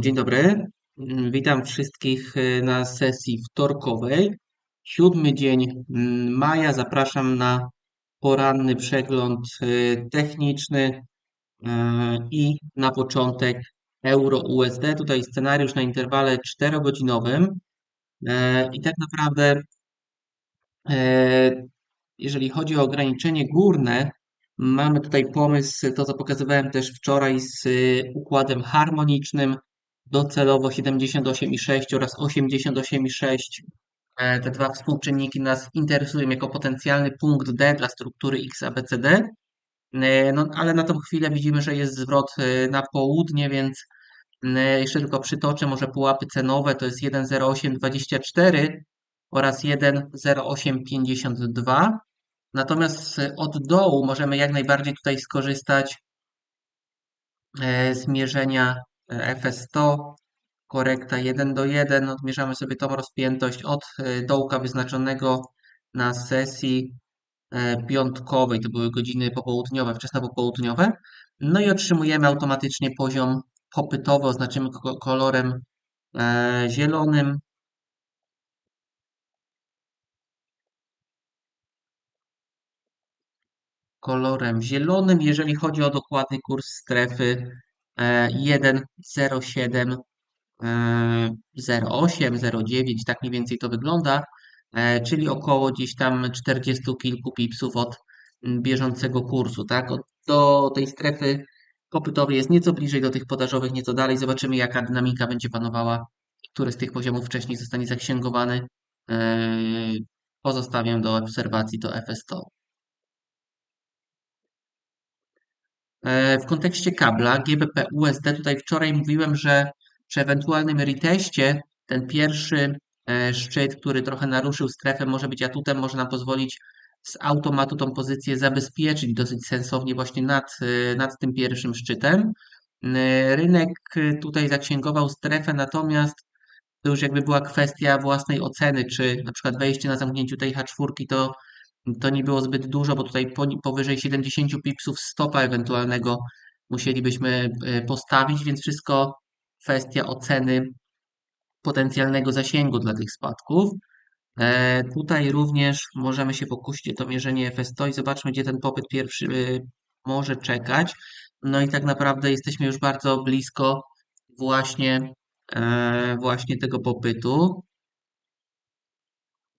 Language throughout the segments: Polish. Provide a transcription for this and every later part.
Dzień dobry. Mm, Witam wszystkich e, na sesji wtorkowej. Siódmy dzień mm, maja. Zapraszam na poranny przegląd e, techniczny e, i na początek euro-USD. Tutaj scenariusz na interwale 4-godzinowym. I tak naprawdę, jeżeli chodzi o ograniczenie górne, mamy tutaj pomysł, to co pokazywałem też wczoraj z układem harmonicznym docelowo 78,6 oraz 88,6. E, te dwa współczynniki nas interesują jako potencjalny punkt D dla struktury XABCD. E, no, ale na tą chwilę widzimy, że jest zwrot e, na południe, więc jeszcze tylko przytoczę może pułapy cenowe, to jest 1,0824 oraz 1,0852. Natomiast od dołu możemy jak najbardziej tutaj skorzystać z mierzenia FS100, korekta 1 do 1, odmierzamy sobie tą rozpiętość od e, dołka wyznaczonego na sesji e, piątkowej, to były godziny popołudniowe, wczesne popołudniowe, no i otrzymujemy automatycznie poziom popytowy, oznaczymy kolorem e, zielonym, kolorem zielonym. Jeżeli chodzi o dokładny kurs strefy 1,07 0,8, 0,9, tak mniej więcej to wygląda, e, czyli około gdzieś tam 40 kilku pipsów od bieżącego kursu, tak? Do tej strefy popytowej jest nieco bliżej, do tych podażowych nieco dalej. Zobaczymy, jaka dynamika będzie panowała, który z tych poziomów wcześniej zostanie zaksięgowany. E, pozostawiam do obserwacji to FS100. E, w kontekście kabla GBP USD tutaj wczoraj mówiłem, że przy ewentualnym reteście ten pierwszy e, szczyt, który trochę naruszył strefę, może być atutem, może nam pozwolić z automatu tą pozycję zabezpieczyć dosyć sensownie właśnie nad, e, nad tym pierwszym szczytem. Rynek tutaj zaksięgował strefę, natomiast to już jakby była kwestia własnej oceny, czy na przykład wejście na zamknięciu tej H4 to to nie było zbyt dużo, bo tutaj powyżej 70 pipsów stopa ewentualnego musielibyśmy e, postawić, więc wszystko kwestia oceny potencjalnego zasięgu dla tych spadków. E, tutaj również możemy się pokusić o to mierzenie FS100 i zobaczmy, gdzie ten popyt pierwszy e, może czekać. No i tak naprawdę jesteśmy już bardzo blisko właśnie, właśnie tego popytu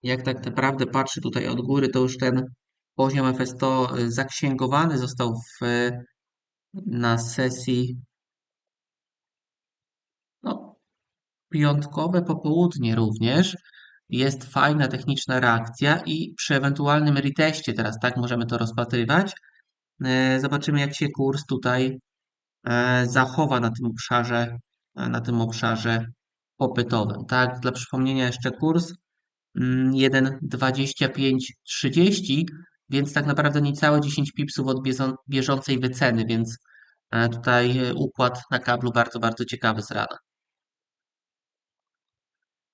jak tak naprawdę patrzę tutaj od góry, to już ten poziom FS100 y, zaksięgowany został w, na sesji no, piątkowe popołudnie również. Jest fajna techniczna reakcja i przy ewentualnym reteście teraz tak możemy to rozpatrywać. Y, zobaczymy jak się kurs tutaj y, zachowa na tym obszarze, na tym obszarze popytowym. Tak, dla przypomnienia jeszcze kurs 1,2530, mm, więc tak naprawdę niecałe 10 pipsów od bieżącej wyceny, więc e, tutaj e, układ na kablu bardzo, bardzo ciekawy z rana.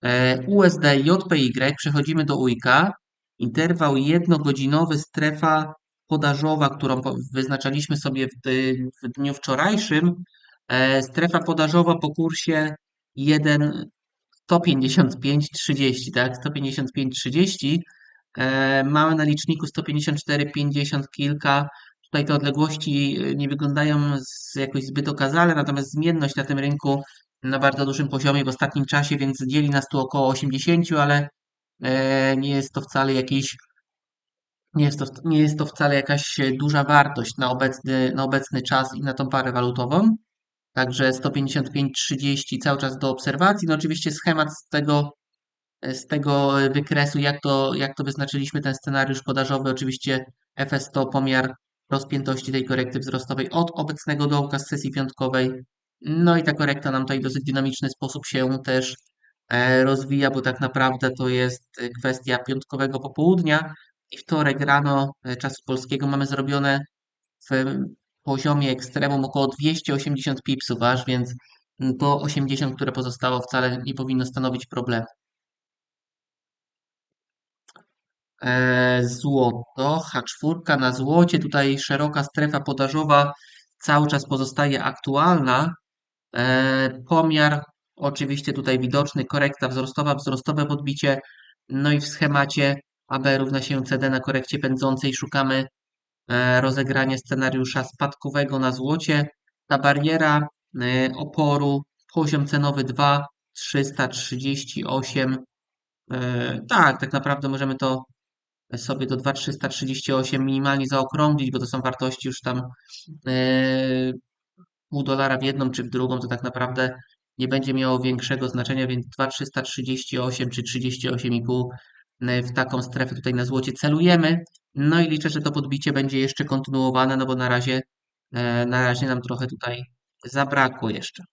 E, USD JPY, przechodzimy do UIK. Interwał jednogodzinowy, strefa podażowa, którą wyznaczaliśmy sobie w, w dniu wczorajszym. Strefa podażowa po kursie 1 155,30, tak? 155,30. E, mamy na liczniku 154,50 kilka. Tutaj te odległości e, nie wyglądają z, jakoś zbyt okazale, natomiast zmienność na tym rynku na bardzo dużym poziomie w ostatnim czasie, więc dzieli nas tu około 80, ale e, nie jest to wcale jakiś nie jest, to, nie jest to wcale jakaś duża wartość na obecny, na obecny czas i na tą parę walutową. Także 155-30 cały czas do obserwacji. No oczywiście schemat z tego, z tego wykresu, jak to, jak to wyznaczyliśmy ten scenariusz podażowy, oczywiście FS100 pomiar rozpiętości tej korekty wzrostowej od obecnego dołka z sesji piątkowej. No i ta korekta nam tutaj w dosyć dynamiczny sposób się też e, rozwija, bo tak naprawdę to jest kwestia piątkowego popołudnia i wtorek rano e, czasu polskiego mamy zrobione w poziomie ekstremum około 280 pipsów aż, więc to 80, które pozostało wcale nie powinno stanowić problemu. E, złoto, H4 na złocie, tutaj szeroka strefa podażowa cały czas pozostaje aktualna. E, pomiar oczywiście tutaj widoczny, korekta wzrostowa, wzrostowe podbicie, no i w schemacie AB równa się CD na korekcie pędzącej szukamy e, rozegrania scenariusza spadkowego na złocie. Ta bariera e, oporu, poziom cenowy 2, 338. E, tak, tak naprawdę możemy to sobie do 2,338 minimalnie zaokrąglić, bo to są wartości już tam pół dolara w jedną czy w drugą, to tak naprawdę nie będzie miało większego znaczenia, więc 2,338 czy 38,5 e, w taką strefę tutaj na złocie celujemy. No i liczę, że to podbicie będzie jeszcze kontynuowane, no bo na razie, e, na razie nam trochę tutaj zabrakło jeszcze.